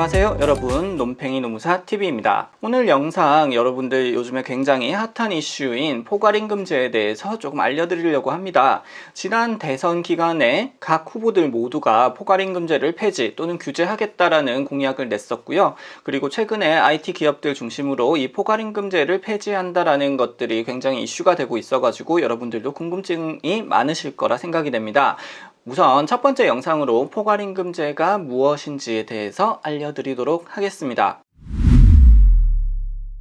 안녕하세요 여러분. 논팽이 노무사 TV입니다. 오늘 영상 여러분들 요즘에 굉장히 핫한 이슈인 포괄임금제에 대해서 조금 알려드리려고 합니다. 지난 대선 기간에 각 후보들 모두가 포괄임금제를 폐지 또는 규제하겠다라는 공약을 냈었고요. 그리고 최근에 IT 기업들 중심으로 이 포괄임금제를 폐지한다라는 것들이 굉장히 이슈가 되고 있어 가지고 여러분들도 궁금증이 많으실 거라 생각이 됩니다 우선 첫 번째 영상으로 포괄임금제가 무엇인지에 대해서 알려드리도록 하겠습니다.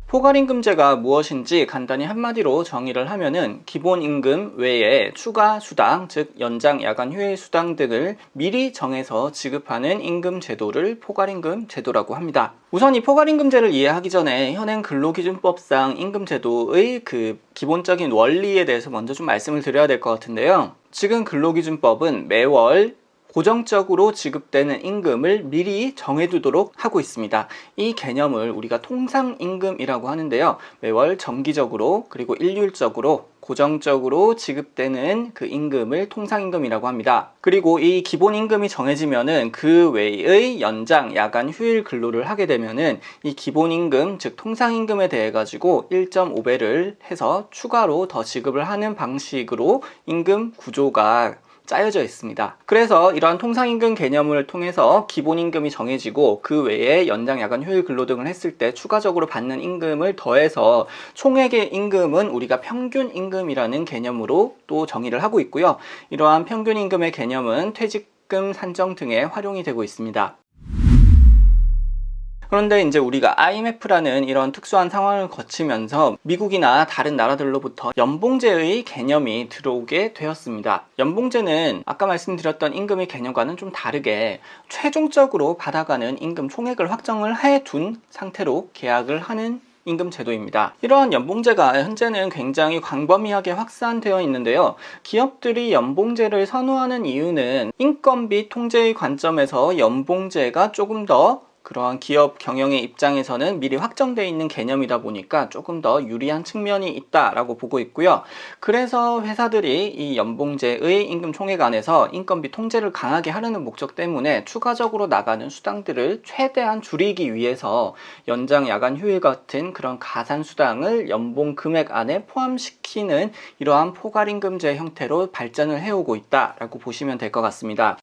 포괄임금제가 무엇인지 간단히 한마디로 정의를 하면은 기본임금 외에 추가 수당, 즉 연장 야간 휴일 수당 등을 미리 정해서 지급하는 임금 제도를 포괄임금 제도라고 합니다. 우선 이 포괄임금제를 이해하기 전에 현행 근로기준법상 임금제도의 그 기본적인 원리에 대해서 먼저 좀 말씀을 드려야 될 것 같은데요. 지금 근로기준법은 매월 고정적으로 지급되는 임금을 미리 정해두도록 하고 있습니다. 이 개념을 우리가 통상임금이라고 하는데요. 매월 정기적으로 그리고 일률적으로 고정적으로 지급되는 그 임금을 통상임금이라고 합니다. 그리고 이 기본임금이 정해지면은 그 외의 연장, 야간, 휴일 근로를 하게 되면은 이 기본임금, 즉 통상임금에 대해 가지고 1.5배를 해서 추가로 더 지급을 하는 방식으로 임금 구조가 짜여져 있습니다. 그래서 이러한 통상임금 개념을 통해서 기본임금이 정해지고 그 외에 연장, 야간, 휴일 근로 등을 했을 때 추가적으로 받는 임금을 더해서 총액의 임금은 우리가 평균 임금이라는 개념으로 또 정의를 하고 있고요. 이러한 평균 임금의 개념은 퇴직 금 산정 등에 활용이 되고 있습니다. 그런데 이제 우리가 IMF라는 이런 특수한 상황을 거치면서 미국이나 다른 나라들로부터 연봉제의 개념이 들어오게 되었습니다. 연봉제는 아까 말씀드렸던 임금의 개념과는 좀 다르게 최종적으로 받아가는 임금 총액을 확정을 해 둔 상태로 계약을 하는 임금 제도입니다. 이러한 연봉제가 현재는 굉장히 광범위하게 확산되어 있는데요. 기업들이 연봉제를 선호하는 이유는 인건비 통제의 관점에서 연봉제가 조금 더 그러한 기업 경영의 입장에서는 미리 확정되어 있는 개념이다 보니까 조금 더 유리한 측면이 있다라고 보고 있고요. 그래서 회사들이 이 연봉제의 임금 총액 안에서 인건비 통제를 강하게 하려는 목적 때문에 추가적으로 나가는 수당들을 최대한 줄이기 위해서 연장 야간 휴일 같은 그런 가산 수당을 연봉 금액 안에 포함시키는 이러한 포괄임금제 형태로 발전을 해오고 있다라고 보시면 될 것 같습니다.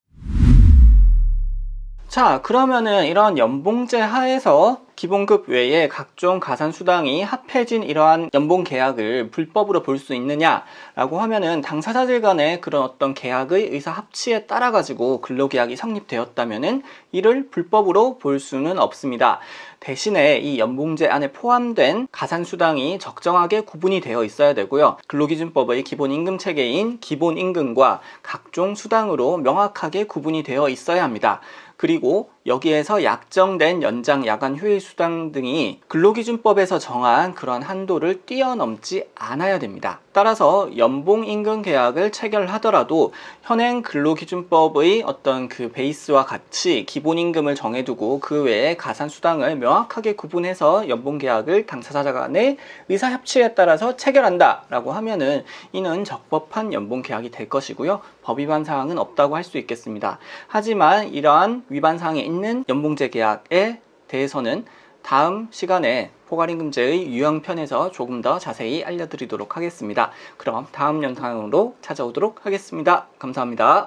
자, 그러면은 이런 연봉제 하에서 기본급 외에 각종 가산 수당이 합해진 이러한 연봉 계약을 불법으로 볼 수 있느냐라고 하면은 당사자들 간의 그런 어떤 계약의 의사 합치에 따라 가지고 근로계약이 성립되었다면은 이를 불법으로 볼 수는 없습니다. 대신에 이 연봉제 안에 포함된 가산 수당이 적정하게 구분이 되어 있어야 되고요. 근로기준법의 기본 임금 체계인 기본 임금과 각종 수당으로 명확하게 구분이 되어 있어야 합니다. 그리고 여기에서 약정된 연장 야간 휴일 수당 등이 근로기준법에서 정한 그런 한도를 뛰어넘지 않아야 됩니다. 따라서 연봉 임금 계약을 체결하더라도 현행 근로기준법의 어떤 그 베이스와 같이 기본 임금을 정해두고 그 외에 가산 수당을 명확하게 구분해서 연봉 계약을 당사자 간의 의사 협치에 따라서 체결한다라고 하면은 이는 적법한 연봉 계약이 될 것이고요. 법 위반 사항은 없다고 할 수 있겠습니다. 하지만 이러한 위반 사항이 있는 연봉제 계약에 대해서는 다음 시간에 포괄임금제의 유형편에서 조금 더 자세히 알려드리도록 하겠습니다. 그럼 다음 영상으로 찾아오도록 하겠습니다. 감사합니다.